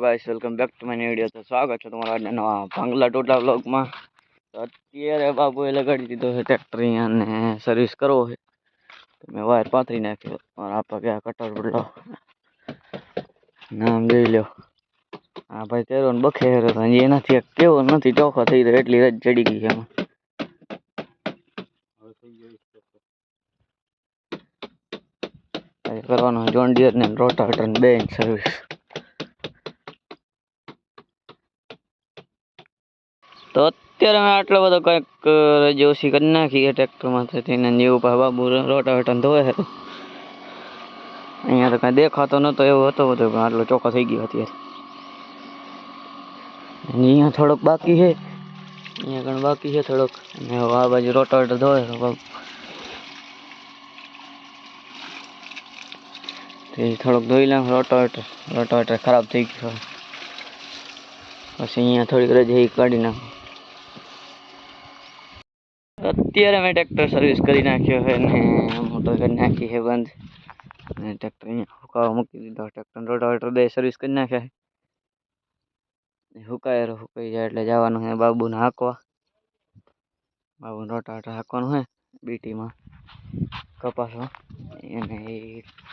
Guys welcome back to my video તો સ્વાગત છે તમારા આજના નવા ભાંગલા ટોટલા વ્લોગમાં. તો અત્યારે બાબુએ લગાડી દીધો છે ટ્રેક્ટર અને સર્વિસ કરવો છે. મેં વાયર પાથરી નાખ્યો. અને આપા ગયા કટર બદલો. નામ જોઈ લ્યો. હા ભાઈ તેરો ને બખે હેરો તો હજી એનાથી કેવો નથી ચોખ્ખો થઈ રહ્યો એટલી રજ ચડી ગઈ છે એમાં. કરવાનો જોન ડિયર ને રોટાવેટર ને બે સર્વિસ તો અત્યારે મેં આટલો બધો કંઈક જોશી કરી નાખી ટ્રેક્ટરમાંથી થઈને જેવું પાસે બાબુ રોટાવેટર ધોવે છે. તો અહીંયા તો કાંઈ દેખાતો નહોતો એવો હતો બધો, પણ આટલો ચોખ્ખો થઈ ગયો અત્યારે. અહીંયા થોડોક બાકી છે. અહીંયા ઘણું બાકી છે થોડોક. અને આ બાજુ રોટાવેટર ધોવે છે બાબુ. તે થોડોક ધોઈ લઉં રોટાવેટર. રોટાવેટર ખરાબ થઈ ગયું. પછી અહીંયા થોડીક રજા કાઢી નાખો. અત્યારે મેં ટ્રેક્ટર સર્વિસ કરી નાખ્યો છે ને મોટર કરી નાખી છે બંધ ને ટ્રેક્ટર અહીંયા હુકાવા મૂકી દીધો ટ્રેક્ટર રોટાવેટર બે સર્વિસ કરી નાખ્યા છે ને હુકાય રહ્યો, હુકાઈ જાય એટલે જવાનું છે બાબુને હાંકવા બાબુને રોટાવેટર હાંકવાનું છે બીટીમાં કપાસમાં એને એ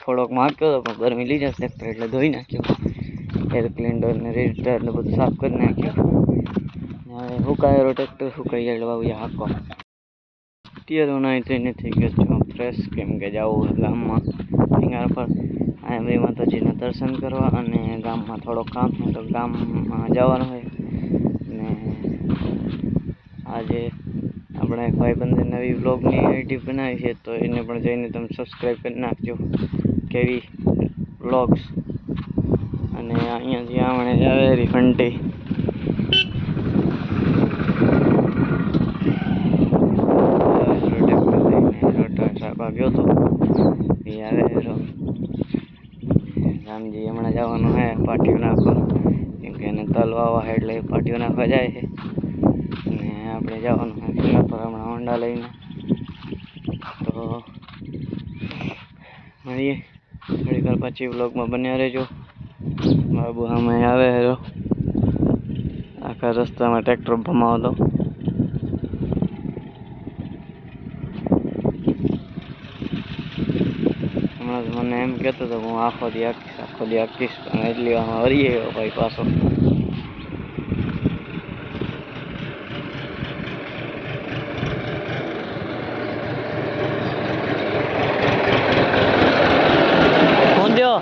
થોડોક માગ્યો હતો પણ ગરમી લીધા ટ્રેક્ટર એટલે ધોઈ નાખ્યું એર ક્લિન્ડર ને રેડિટર ને બધું સાફ કરી નાખ્યું ને હવે હુકાયેલો ટ્રેક્ટર સુકાઈ જાય એટલે બાબુ હાંકો અત્યારે હું નાહી ધોઈને થઈ ગયો છું. ફ્રેશ કેમ કે જાઉં ગામમાં. સિંગાર પર. આયમરી માતાજીના દર્શન કરવા અને ગામમાં થોડોક કામ હોય તો ગામમાં જવાનું હોય ને આજે આપણે ભાઈબંધે નવી બ્લોગની આઈડી બનાવી છે તો એને પણ જઈને તમે સબસ્ક્રાઈબ કરી નાખજો. કેવી બ્લોગ્સ અને અહીંયાથી આપણે આવે રિફંટી ગયો તો. એ આવે હેરો રામજી હમણાં જવાનું હે, પાટિયું નાખવા. કેમ કે એને તલ વાવા છે એટલે પાટીઓ નાખવા જાય છે. અને આપણે જવાનું છે સિંગાપુર હમણાં હોન્ડા લઈને. તો મળીએ. થોડીક પછી બ્લોગમાં બન્યા રહેજો. બાબુ અમે આવે હેરો આખા રસ્તામાં ટ્રેક્ટર ભમાવતો મને એમ કહેતો હતો કે હું આખો દી આખીશ આખો દી આખીશ પણ એટલી વારમાં વળી આવ્યો ભાઈ પાછો ફોન દ્યો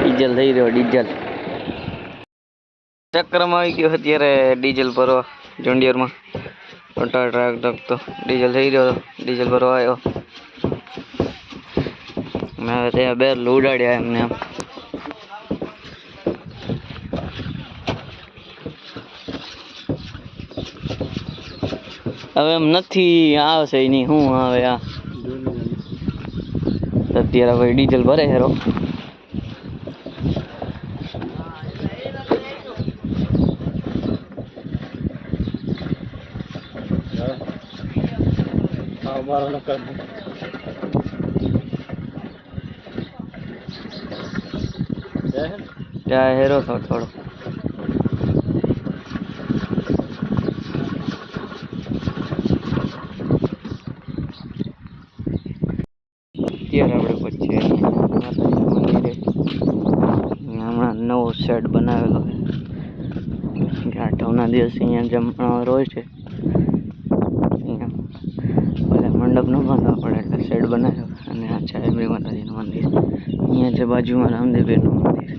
ડીઝલ થઈ રહ્યો ડીઝલ ચક્કરમાં આવી ગયો અત્યારે ડીઝલ ભરવા જોન્ડિયરમાં મોટા ટ્રક ધકતો ડીઝલ થઈ રહ્યો ડીઝલ ભરવા આવ્યો મેં ત્યાં બે ઉડાડ્યા એમને હવે એમ નથી, આવશે નહીં શું આવે આ અત્યારે ભાઈ ડીઝલ ભરે હેરો ત્યાં હેરો થો થોડો. અત્યારે આપણે પછી હમણાં નવો શેડ બનાવેલો છે. આઠમના દિવસે અહીંયા જમણવાર હોય છે મંડપ ન બાંધવા પડે એટલે શેડ બનાવ્યો. અને આ છે માતાજીનું મંદિર. અહીંયા છે બાજુમાં રામદેવીનું મંદિર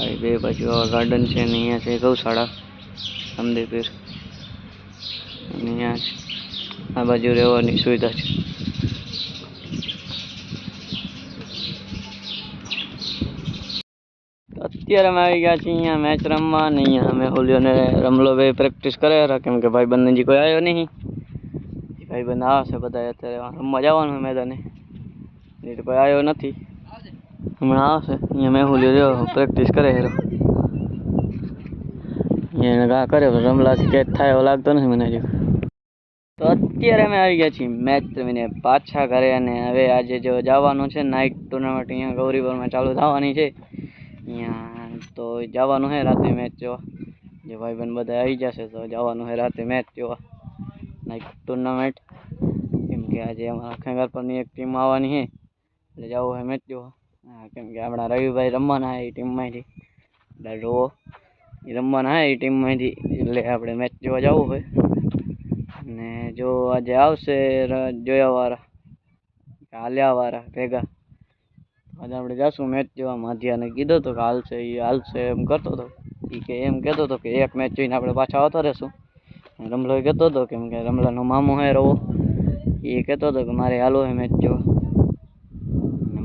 આવી બે બાજુ આવા ગાર્ડન છે અને અહીંયા છે ગૌશાળા રામદેવપીર અને અહીંયા છે આ બાજુ રહેવાની સુવિધા છે અત્યારે અમે આવી ગયા છીએ અહીંયા મેચ રમવા ને અહીંયા અમે હોલીઓને રમલો ભાઈ પ્રેક્ટિસ કરે રહ્યા કેમ કે ભાઈ બંધ કોઈ આવ્યો નહીં ભાઈ બંધ આવશે બધા અત્યારે રમવા જવાનું મેદાને નહીં તો કોઈ આવ્યો નથી હમણાં આવશે. અહીંયા મેં હું રહ્યો પ્રેક્ટિસ કરે હેરો એને ઘા કર્યો રમલાથી કેચ થાય એવો લાગતો નથી મને હજુ. તો અત્યારે અમે આવી ગયા છીએ મેચ રમીને પાછા ઘરે અને હવે આજે જો જવાનું છે નાઇટ ટુર્નામેન્ટ અહીંયા ગૌરીપુરમાં ચાલુ થવાની છે. અહીંયા તો જવાનું છે રાતે મેચ જોવા. જે ભાઈબંધ બધા આવી જશે તો જવાનું છે રાતે મેચ જોવા. નાઇટ ટુર્નામેન્ટ કેમ કે આજે અમારા ખેંગાર પરની એક ટીમ આવવાની છે. એટલે જવું છે મેચ જોવા. કેમ કે આપણા રવિભાઈ રમવાના એ ટીમમાંથી એટલે એ રમવાના એ ટીમમાંથી એટલે આપણે મેચ જોવા જવું હોય ને જો આજે આવશે ર- જોયાવાળા હાલ્યાવાળા ભેગા આજે આપણે જાશું મેચ જોવા. માધ્યાને કીધો તો કે હાલશે એ હાલશે એમ કરતો હતો. એ કે એમ કહેતો હતો કે એક મેચ જોઈને આપણે પાછા આવતા રહેશું. રમલો કહેતો હતો કેમ કે રમલાનો મામો હે રવો. એ કહેતો હતો કે મારે હાલો હે મેચ જોવા. અને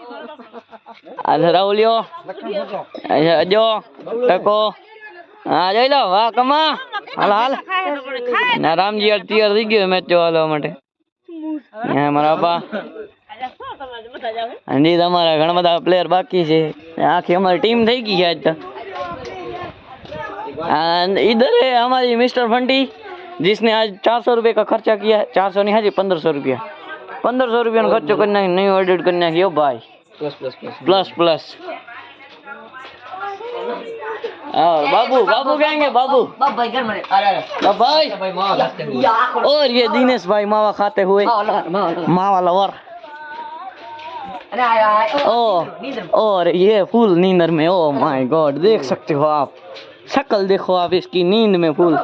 રાહુલિયો આ છે અજો ટકો હા જઈ લો વાહ કમા હાલ હાલ ના રામજી યાર તૈયાર થઈ ગયો મેચ જોવા જવા માટે અહીંયા મારા બા અને તમારા ઘણા બધા પ્લેયર બાકી છે આખી અમારી ટીમ થઈ ગઈ છે આજ તો and इधर है हमारी मिस्टर फंटी जिसने आज चार सौ रुपये का खर्चा किया चार सौ नहीं हाजी पंद्रह सौ रुपया पंद्रह सौ रुपया નો ખર્ચો કરી નાખી નહીં એડિટ प्लस प्लस और बाबू बाबू कहेंगे बाबू। भाई और ये दिनेश भाई मावा खाते हुए। मावा लवर ओ और ये फूल नींदर में। ओ माय गॉड देख सकते हो आप। शक्ल देखो आप इसकी नींद में फूल।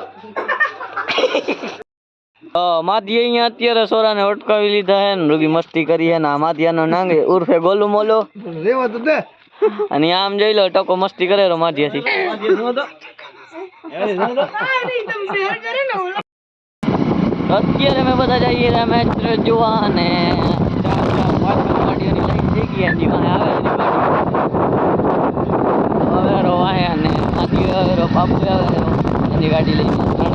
માધ્ય અહીંયા અત્યારે સોરાને અટકાવી લીધા હે ને રૂગી મસ્તી કરી હે ને આ માધ્યાનો નાંગે ઉર્ફે ગોલુ મોલો. અને આમ જોઈ લો ટકો મસ્તી કરે રો માધ્યથી અત્યારે અમે બધા જઈએ રહ્યા મેચ જોવા અને પાંચ ગાડીઓની લાઈન થઈ ગઈ હજી વાંહે આવે ગાડી હવે રો વાહે અને આથી હવે રો બાપુ આવે એની ગાડી લઈને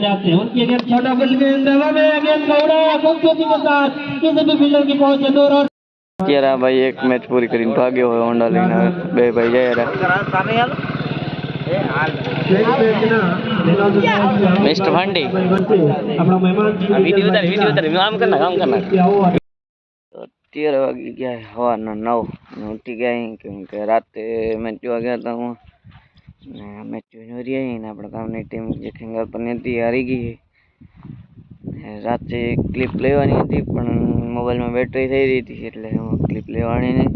रवि चले जाइने आते हैं उनकी गेंद छोटा बल गेंद हवा में गेंद का उड़ाया खूबसूरती के साथ किसी भी फील्डर की पहुंच है दो रन અત્યારે આ ભાઈ એક મેચ પૂરી કરીને ભાગ્યો હોય હોન્ડા લઈને હવે બે ભાઈ જઈ રહ્યા મિસ્ટર ફંડી अपना मेहमान વિડીયો ઉતાર વિડીયો ઉતાર આમ કરના કામ કરના અત્યારે વાગી ગયા સવારના નવ અને ઉઠી ગયા અહીં કેમ કે રાતે મેચ જોવા ગયા હતા હું જોઈને વળી આવી ને આપણે ગામની ટીમ જે ખેંગાર પરની હતી હારી ગઈ રાતે ક્લિપ લેવાની હતી, પણ મોબાઈલમાં બેટરી થઈ રહી હતી, એટલે હું ક્લિપ લેવાની નહીં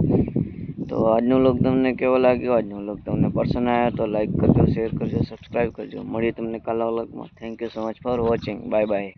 તો આજનો લોક તમને કેવો લાગ્યો? આજનો લોક તમને પસંદ આવ્યો તો લાઈક કરજો શેર કરજો સબસ્ક્રાઈબ કરજો. મળીએ તમને કાલા વ્લોગમાં thank you so much for watching bye bye